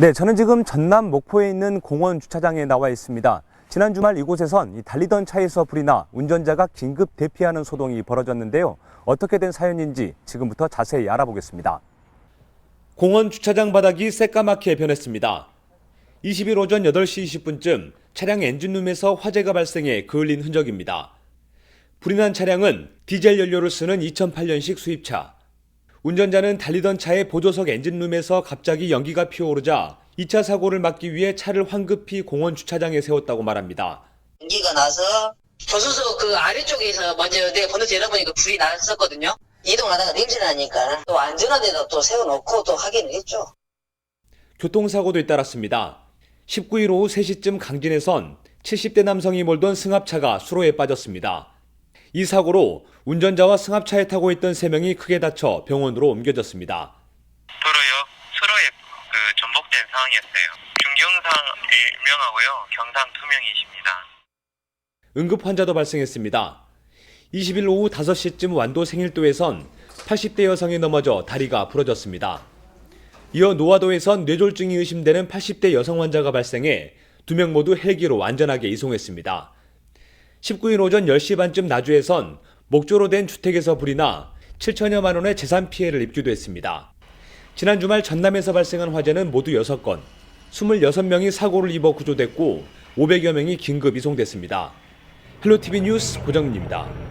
네, 저는 지금 전남 목포에 있는 공원 주차장에 나와 있습니다. 지난 주말 이곳에선 이 달리던 차에서 불이 나 운전자가 긴급 대피하는 소동이 벌어졌는데요. 어떻게 된 사연인지 지금부터 자세히 알아보겠습니다. 공원 주차장 바닥이 새까맣게 변했습니다. 20일 오전 8시 20분쯤 차량 엔진룸에서 화재가 발생해 그을린 흔적입니다. 불이 난 차량은 디젤 연료를 쓰는 2008년식 수입차. 운전자는 달리던 차의 보조석 엔진룸에서 갑자기 연기가 피어오르자 2차 사고를 막기 위해 차를 황급히 공원 주차장에 세웠다고 말합니다. 연기가 나서 조수석 그 아래쪽에서 먼저 내가 번호지 열어보니까 불이 났었거든요. 이동하다가 냄새 나니까 또 안전한 데다 또 세워놓고 또 확인을 했죠. 교통사고도 잇따랐습니다. 19일 오후 3시쯤 강진에선 70대 남성이 몰던 승합차가 수로에 빠졌습니다. 이 사고로 운전자와 승합차에 타고 있던 3명이 크게 다쳐 병원으로 옮겨졌습니다. 도로요. 수로에 그 전복된 상황이었어요. 중경상 1명하고요. 경상 2명이십니다. 응급 환자도 발생했습니다. 20일 오후 5시쯤 완도 생일도에선 80대 여성이 넘어져 다리가 부러졌습니다. 이어 노화도에선 뇌졸중이 의심되는 80대 여성 환자가 발생해 두 명 모두 헬기로 안전하게 이송했습니다. 19일 오전 10시 반쯤 나주에선 목조로 된 주택에서 불이 나 7천여만 원의 재산 피해를 입기도 했습니다. 지난 주말 전남에서 발생한 화재는 모두 6건, 26명이 사고를 입어 구조됐고 500여 명이 긴급 이송됐습니다. 헬로티비 뉴스 고정민입니다.